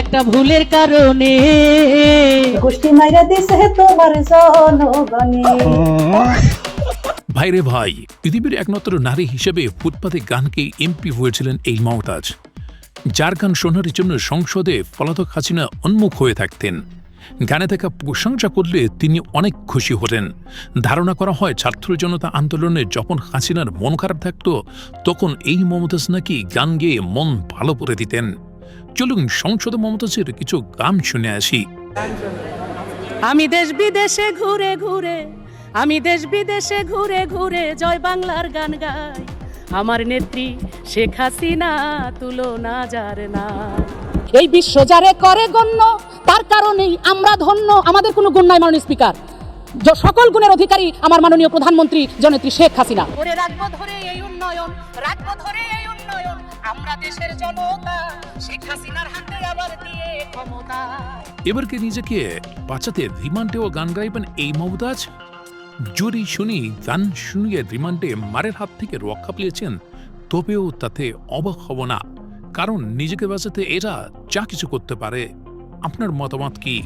একটা ভুলের কারণে। গোষ্ঠী মাইরা দিছে তোমার জনগণে। ভাইরে ভাই পৃথিবীর একমাত্র নারী হিসেবে ফুটপাতে গানকে এমপি হয়েছিলেন এই মমতাজ। যার গান শোনার জন্য সংসদে পলাতক হাসিনা উন্মুখ হয়ে থাকতেন। গানে থাকা প্রশংসা করলে তিনি অনেক খুশি হতেন। ধারণা করা হয় ছাত্র জনতা আন্দোলনে যখন হাসিনার মন খারাপ থাকত তখন এই মমতাজ নাকি গান গেয়ে মন ভালো করে দিতেন। চলুন সংসদে মমতাজের কিছু গান শুনে আসি। আমি দেশ বিদেশে ঘুরে ঘুরে আমি দেশ বিদেশে ঘুরে ঘুরে জয় বাংলার গান গাই। আমার নেত্রী শেখ হাসিনা তুলনা যার না। এই বিশ্ব যারে করে গণ্য তার কারণেই আমরা ধন্য আমাদের কোনো গুণ নাই মাননীয় স্পিকার। য- সকল গুণের অধিকারী আমার মাননীয় প্রধানমন্ত্রী জনেত্রী শেখ হাসিনা। ধরে রাখব ধরে এই উন্নয়ন রাখব ধরে এই আমরা দেশের জনতা, শেখ হাসিনার হাতে আবার দিয়ে ক্ষমতা। এবারকে নিজেকে বাঁচাতে রিমান্ডেও গান গাইবেন এই মমতাজ? যদি শুনি, গান শুনিয়ে রিমান্ডে মারের হাত থেকে রক্ষা পেয়েছেন, তবেও তাতে অবাক হব না। কারণ নিজেকে বাঁচাতে এরা যা কিছু করতে পারে। আপনার মতামত কি?